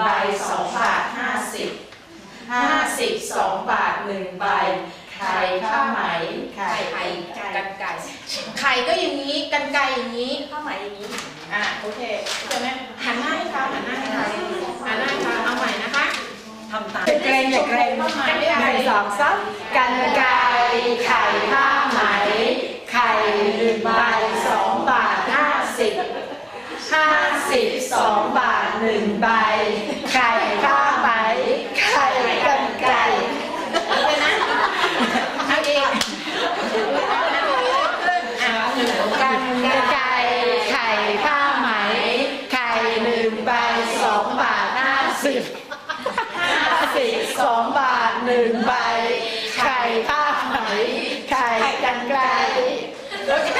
ใบสองบาทห้าสิบห้าสิบสองบาทหนึ่งใบไข่ผ้าไหมไข่ไข่กันไก่ไข่ก็อย่างนี้กันไก่อย่างนี้ผ้าไหมอย่างนี้อะโอเคเข้จไหมหันหน้าให้เขาหันหน้าให้เขาหันหน้าให้เาเอาใหม่นะคะทำตามเกรงอย่าเกรงหนึ่งสองสามกันไก่ไข่ผ้าไหมไข่หนึ่งใบสองบาทห้าสิบห้าสิบสองบาทหนึ่งใบ สิบห้าสิบสองบาทหนึ่งใบไข่ผ้าไหมไข่กันไก่ก่งจังเลยค่ะ